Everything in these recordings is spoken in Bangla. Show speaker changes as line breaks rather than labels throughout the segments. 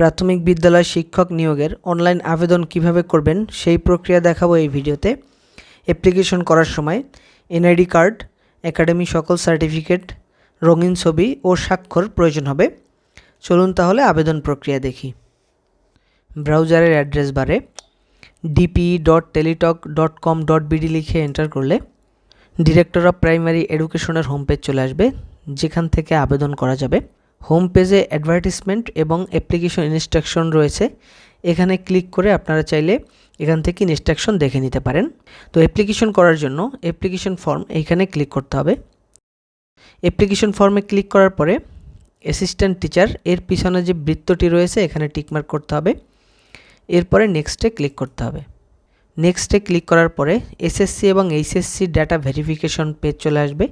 প্রাথমিক বিদ্যালয় শিক্ষক নিয়োগের অনলাইন আবেদন কীভাবে করবেন সেই প্রক্রিয়া দেখাবো এই ভিডিওতে। অ্যাপ্লিকেশন করার সময় এনআইডি কার্ড, একাডেমি সকল সার্টিফিকেট, রঙিন ছবি ও স্বাক্ষর প্রয়োজন হবে। চলুন তাহলে আবেদন প্রক্রিয়া দেখি। ব্রাউজারের অ্যাড্রেস বারে DP dot Teletalk dot com dot BD লিখে এন্টার করলে ডিরেক্টর অফ প্রাইমারি এডুকেশনের হোম পেজ চলে আসবে, যেখান থেকে আবেদন করা যাবে। হোম পেজে অ্যাডভার্টিসমেন্ট এবং অ্যাপ্লিকেশন ইনস্ট্রাকশন রয়েছে। এখানে ক্লিক করে আপনারা চাইলে এখান থেকে ইনস্ট্রাকশন দেখে নিতে পারেন। তো অ্যাপ্লিকেশন করার জন্য অ্যাপ্লিকেশন ফর্ম এইখানে ক্লিক করতে হবে। অ্যাপ্লিকেশন ফর্মে ক্লিক করার পরে অ্যাসিস্ট্যান্ট টিচার এর পিছনে যে বৃত্তটি রয়েছে এখানে টিকমার্ক করতে হবে। এরপরে নেক্সটে ক্লিক করতে হবে। নেক্সটে ক্লিক করার পরে এসএসসি এবং এইচএসসি ডাটা ভেরিফিকেশন পেজ চলে আসবে।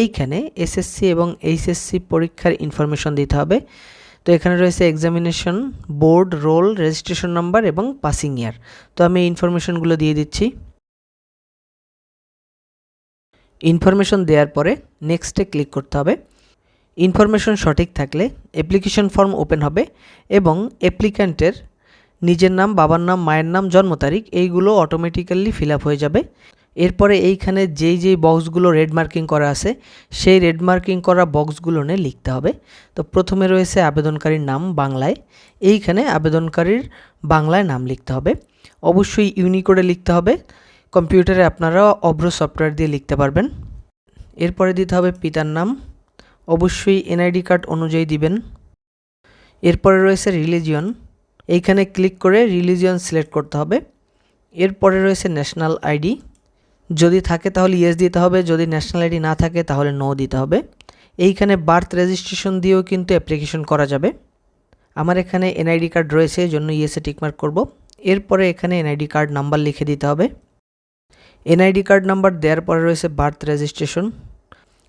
এইখানে এসএসসি এবং এইচএসসি পরীক্ষার ইনফরমেশন দিতে হবে। তো এখানে রয়েছে examination board roll registration number এবং পাসিং ইয়ার তো আমি এই ইনফরমেশনগুলো দিয়ে দিচ্ছি। ইনফরমেশন দেওয়ার পরে নেক্সটে ক্লিক করতে হবে। ইনফরমেশন সঠিক থাকলে অ্যাপ্লিকেশন ফর্ম ওপেন হবে এবং অ্যাপ্লিক্যান্টের নিজের নাম, বাবার নাম, মায়ের নাম, জন্ম তারিখ, এইগুলো অটোমেটিক্যালি ফিল আপ হয়ে যাবে। এরপরে এইখানে যেই যেই বক্সগুলো রেড মার্কিং করা আছে, সেই রেড মার্কিং করা বক্সগুলো নিয়ে লিখতে হবে। তো প্রথমে রয়েছে আবেদনকারীর নাম বাংলায়, এইখানে আবেদনকারীর বাংলায় নাম লিখতে হবে। অবশ্যই ইউনিকোডে লিখতে হবে কম্পিউটারে আপনারা অভ্র সফটওয়্যার দিয়ে লিখতে পারবেন। এরপরে দিতে হবে পিতার নাম, অবশ্যই এনআইডি কার্ড অনুযায়ী দিবেন। এরপরে রয়েছে রিলিজিয়ন এইখানে ক্লিক করে রিলিজিয়ন সিলেক্ট করতে হবে। এরপরে রয়েছে ন্যাশনাল আইডি যদি থাকে তাহলে ইয়েস দিতে হবে, যদি ন্যাশনাল আইডি না থাকে তাহলে নো দিতে হবে। এইখানে বার্থ রেজিস্ট্রেশন দিয়েও কিন্তু অ্যাপ্লিকেশন করা যাবে। আমার এখানে এনআইডি কার্ড রয়েছে জন্য ইয়েসে টিকমার্ক করব। এরপরে এখানে এনআইডি কার্ড নাম্বার লিখে দিতে হবে। এনআইডি কার্ড নাম্বার দেওয়ার পরে রয়েছে বার্থ রেজিস্ট্রেশন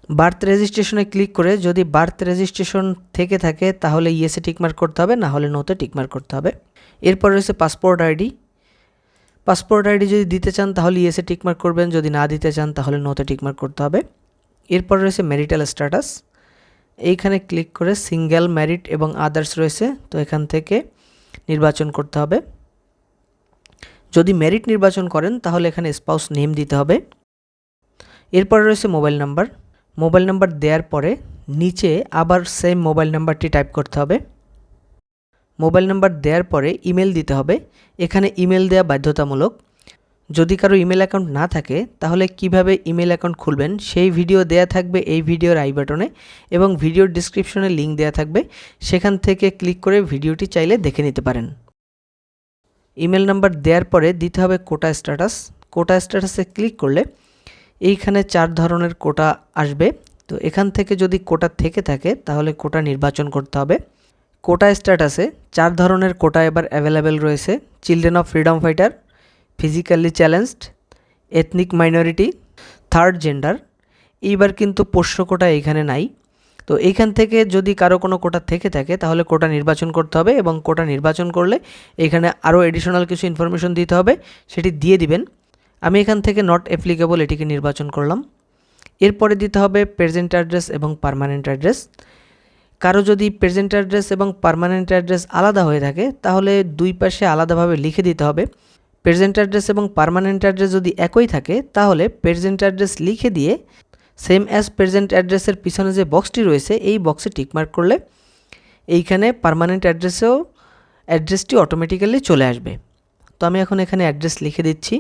বার্থ রেজিস্ট্রেশনে ক্লিক করে যদি বার্থ রেজিস্ট্রেশন থেকে থাকে, তাহলে ইয়েসে টিকমার্ক করতে হবে, না হলে নোতে টিকমার্ক করতে হবে। এরপর রয়েছে পাসপোর্ট আইডি। পাসপোর্ট আইডি যদি দিতে চান, তাহলে ইয়েসে টিকমার্ক করবেন, যদি না দিতে চান, তাহলে নোতে টিকমার্ক করতে হবে। এরপর রয়েছে ম্যারিটাল স্ট্যাটাস। এইখানে ক্লিক করে সিঙ্গেল ম্যারিট এবং আদার্স রয়েছে, তো এখান থেকে নির্বাচন করতে হবে। যদি মেরিট নির্বাচন করেন, তাহলে এখানে স্পাউস নেম দিতে হবে। এরপর রয়েছে মোবাইল নাম্বার। মোবাইল নাম্বার দেওয়ার পরে নিচে আবার সেম মোবাইল নাম্বারটি টাইপ করতে হবে। মোবাইল নাম্বার দেওয়ার পরে ইমেল দিতে হবে। এখানে ইমেল দেওয়া বাধ্যতামূলক। যদি কারও ইমেল অ্যাকাউন্ট না থাকে, তাহলে কীভাবে ইমেল অ্যাকাউন্ট খুলবেন সেই ভিডিও দেয়া থাকবে এই ভিডিওর আই বাটনে এবং ভিডিওর ডিসক্রিপশনে লিঙ্ক দেওয়া থাকবে। সেখান থেকে ক্লিক করে ভিডিওটি চাইলে দেখে নিতে পারেন। ইমেল নাম্বার দেওয়ার পরে দিতে হবে কোটা স্ট্যাটাস কোটা স্ট্যাটাসে ক্লিক করলে এইখানে চার ধরনের কোটা আসবে। তো এখান থেকে যদি কোটা থেকে থাকে, তাহলে কোটা নির্বাচন করতে হবে। কোটা স্ট্যাটাসে চার ধরনের কোটা এবার অ্যাভেলেবেল রয়েছে। Children of freedom fighter, physically challenged, ethnic minority, third gender. এইবার কিন্তু পোষ্য কোটা এখানে নাই। তো এইখান থেকে যদি কারও কোনো কোটা থেকে থাকে, তাহলে কোটা নির্বাচন করতে হবে এবং কোটা নির্বাচন করলে এখানে আরও এডিশনাল কিছু ইনফরমেশন দিতে হবে। সেটি দিয়ে দিবেন। আমি এখান থেকে নট অ্যাপ্লিকেবল এটিকে নির্বাচন করলাম। এরপরে দিতে হবে প্রেজেন্ট অ্যাড্রেস এবং পারমানেন্ট অ্যাড্রেস কারও যদি প্রেজেন্ট অ্যাড্রেস এবং পারমানেন্ট অ্যাড্রেস আলাদা হয়ে থাকে, তাহলে দুই পাশে আলাদাভাবে লিখে দিতে হবে। প্রেজেন্ট অ্যাড্রেস এবং পারমানেন্ট অ্যাড্রেস যদি একই থাকে, তাহলে প্রেজেন্ট অ্যাড্রেস লিখে দিয়ে সেম অ্যাজ প্রেজেন্ট অ্যাড্রেসের পিছনে যে বক্সটি রয়েছে, এই বক্সে টিকমার্ক করলে এইখানে পারমানেন্ট অ্যাড্রেসেও অ্যাড্রেসটি অটোমেটিক্যালি চলে আসবে। তো আমি এখন এখানে অ্যাড্রেস লিখে দিচ্ছি।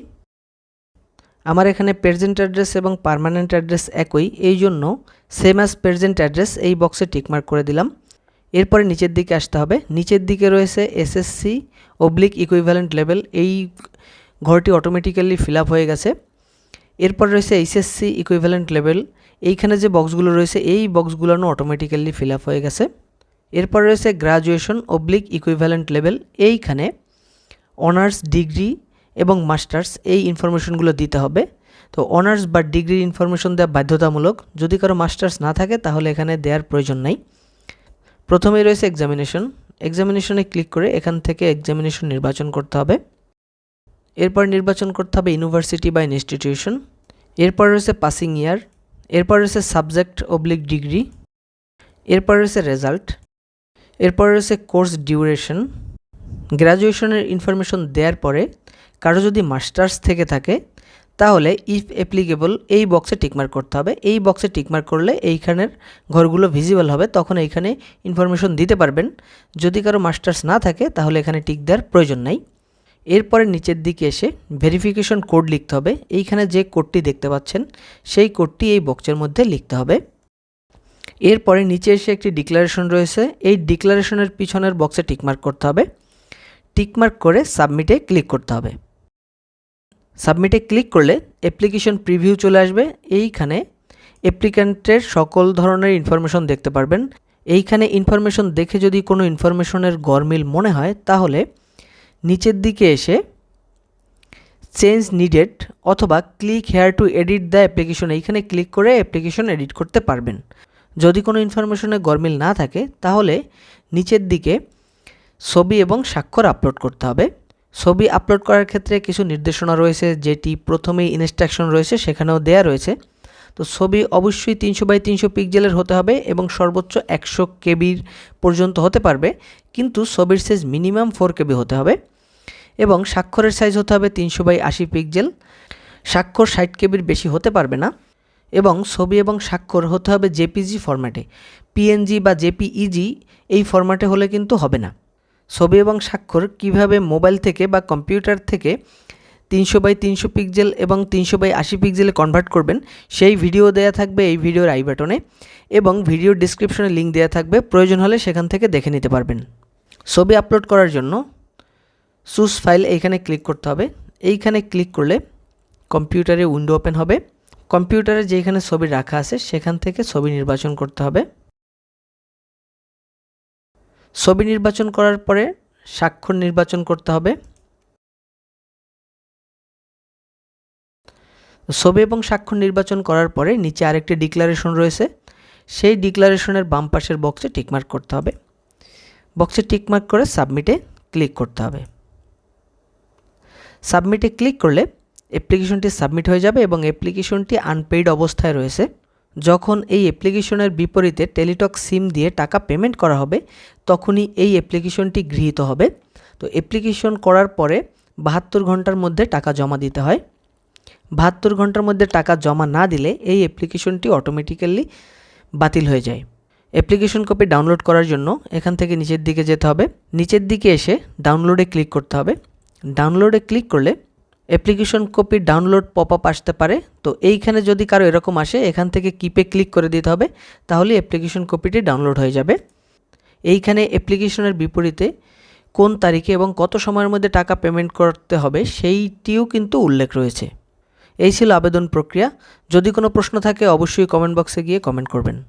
আমার এখানে প্রেজেন্ট অ্যাড্রেস এবং পারমানেন্ট অ্যাড্রেস একই, এই জন্য সেম অ্যাজ প্রেজেন্ট অ্যাড্রেস এই বক্সে টিকমার্ক করে দিলাম। এরপরে নিচের দিকে আসতে হবে। নিচের দিকে রয়েছে এসএসসি অবলিক ইকুইভ্যালেন্ট লেভেল এই ঘরটি অটোমেটিক্যালি ফিল আপ হয়ে গেছে। এরপর রয়েছে এইচএসসি ইকুইভ্যালেন্ট লেভেল এইখানে যে বক্সগুলো রয়েছে, এই বক্সগুলো অটোমেটিক্যালি ফিল আপ হয়ে গেছে। এরপর রয়েছে গ্রাজুয়েশন অবলিক ইকুইভ্যালেন্ট লেভেল এইখানে অনার্স ডিগ্রি এবং মাস্টার্স, এই ইনফরমেশনগুলো দিতে হবে। তো অনার্স বা ডিগ্রির ইনফরমেশন দেওয়া বাধ্যতামূলক। যদি কারও মাস্টার্স না থাকে, তাহলে এখানে দেওয়ার প্রয়োজন নাই। প্রথমেই রয়েছে এক্সামিনেশন এক্সামিনেশনে ক্লিক করে এখান থেকে এক্সামিনেশন নির্বাচন করতে হবে। এরপর নির্বাচন করতে হবে ইউনিভার্সিটি বা ইনস্টিটিউশন এরপর রয়েছে পাসিং ইয়ার এরপর রয়েছে সাবজেক্ট অবলিক ডিগ্রি এরপর রয়েছে রেজাল্ট এরপর রয়েছে কোর্স ডিউরেশন গ্র্যাজুয়েশনের ইনফরমেশন দেওয়ার পরে কারও যদি মাস্টার্স থেকে থাকে, তাহলে ইফ অ্যাপ্লিকেবল এই বক্সে টিকমার্ক করতে হবে। এই বক্সে টিকমার্ক করলে এইখানের ঘরগুলো ভিজিবল হবে, তখন এইখানে ইনফরমেশন দিতে পারবেন। যদি কারও মাস্টার্স না থাকে, তাহলে এখানে টিক দেওয়ার প্রয়োজন নাই। এরপরে নিচের দিকে এসে ভেরিফিকেশন কোড লিখতে হবে। এইখানে যে কোডটি দেখতে পাচ্ছেন, সেই কোডটি এই বক্সের মধ্যে লিখতে হবে। এরপরে নিচে এসে একটি ডিক্লারেশন রয়েছে। এই ডিক্লারেশনের পিছনের বক্সে টিকমার্ক করতে হবে। টিকমার্ক করে সাবমিটে ক্লিক করতে হবে। সাবমিটে ক্লিক করলে অ্যাপ্লিকেশন প্রিভিউ চলে আসবে। এইখানে অ্যাপ্লিক্যান্টের সকল ধরনের ইনফরমেশন দেখতে পারবেন। এইখানে ইনফরমেশন দেখে যদি কোনো ইনফরমেশনের গরমিল মনে হয়, তাহলে নিচের দিকে এসে চেঞ্জ নিডেড অথবা click here to edit the application এইখানে ক্লিক করে অ্যাপ্লিকেশন এডিট করতে পারবেন। যদি কোনো ইনফরমেশনে গরমিল না থাকে, তাহলে নিচের দিকে ছবি এবং স্বাক্ষর আপলোড করতে হবে। ছবি আপলোড করার ক্ষেত্রে কিছু নির্দেশনা রয়েছে, যেটি প্রথমেই ইনস্ট্রাকশন রয়েছে, সেখানেও দেয়া রয়েছে। তো ছবি অবশ্যই তিনশো বাই তিনশো পিকজেলের হতে হবে এবং সর্বোচ্চ একশো কেবির পর্যন্ত হতে পারবে, কিন্তু ছবির সাইজ মিনিমাম ফোর কেবি হতে হবে এবং স্বাক্ষরের সাইজ হতে হবে তিনশো বাই আশি পিকজেল স্বাক্ষর ষাট কেবির বেশি হতে পারবে না এবং ছবি এবং স্বাক্ষর হতে হবে জেপিজি ফরম্যাটে পিএনজি বা জেপিইজি এই ফরম্যাটে হলে কিন্তু হবে না। ছবি এবং স্বাক্ষর কীভাবে মোবাইল থেকে বা কম্পিউটার থেকে তিনশো বাই তিনশো পিক্সেল এবং তিনশো বাই আশি পিক্সেলে কনভার্ট করবেন, সেই ভিডিও দেয়া থাকবে এই ভিডিওর আই বাটনে এবং ভিডিও ডিসক্রিপশনে লিঙ্ক দেওয়া থাকবে, প্রয়োজন হলে সেখান থেকে দেখে নিতে পারবেন। ছবি আপলোড করার জন্য সুস ফাইল এইখানে ক্লিক করতে হবে। এইখানে ক্লিক করলে কম্পিউটারে উইন্ডো ওপেন হবে। কম্পিউটারে যেখানে ছবি রাখা আছে, সেখান থেকে ছবি নির্বাচন করতে হবে। ছবি নির্বাচন করার পরে স্বাক্ষর নির্বাচন করতে হবে। ছবি এবং স্বাক্ষর নির্বাচন করার পরে নিচে আরেকটি ডিক্লারেশন রয়েছে। সেই ডিক্লারেশনের বাম পাশের বক্সে টিকমার্ক করতে হবে। বক্সে টিকমার্ক করে সাবমিটে ক্লিক করতে হবে। সাবমিটে ক্লিক করলে অ্যাপ্লিকেশনটি সাবমিট হয়ে যাবে এবং অ্যাপ্লিকেশনটি আনপেইড অবস্থায় রয়েছে। যখন এই অ্যাপ্লিকেশনের বিপরীতে টেলিটক সিম দিয়ে টাকা পেমেন্ট করা হবে, তখনই এই অ্যাপ্লিকেশনটি গৃহীত হবে। তো অ্যাপ্লিকেশন করার পরে বাহাত্তর ঘণ্টার মধ্যে টাকা জমা দিতে হয়। বাহাত্তর ঘণ্টার মধ্যে টাকা জমা না দিলে এই অ্যাপ্লিকেশনটি অটোমেটিক্যালি বাতিল হয়ে যায়। অ্যাপ্লিকেশন কপি ডাউনলোড করার জন্য এখান থেকে নিচের দিকে যেতে হবে। নিচের দিকে এসে ডাউনলোডে ক্লিক করতে হবে। ডাউনলোডে ক্লিক করলে application copy download pop up আসতে পারে। তো এইখানে যদি কারও এরকম আসে, এখান থেকে কিপে ক্লিক করে দিতে হবে, তাহলে অ্যাপ্লিকেশন কপিটি ডাউনলোড হয়ে যাবে। এইখানে অ্যাপ্লিকেশনের বিপরীতে কোন তারিখে এবং কত সময়ের মধ্যে টাকা পেমেন্ট করতে হবে, সেইটিও কিন্তু উল্লেখ রয়েছে। এই ছিল আবেদন প্রক্রিয়া। যদি কোনো প্রশ্ন থাকে, অবশ্যই কমেন্ট বক্সে গিয়ে কমেন্ট করবেন।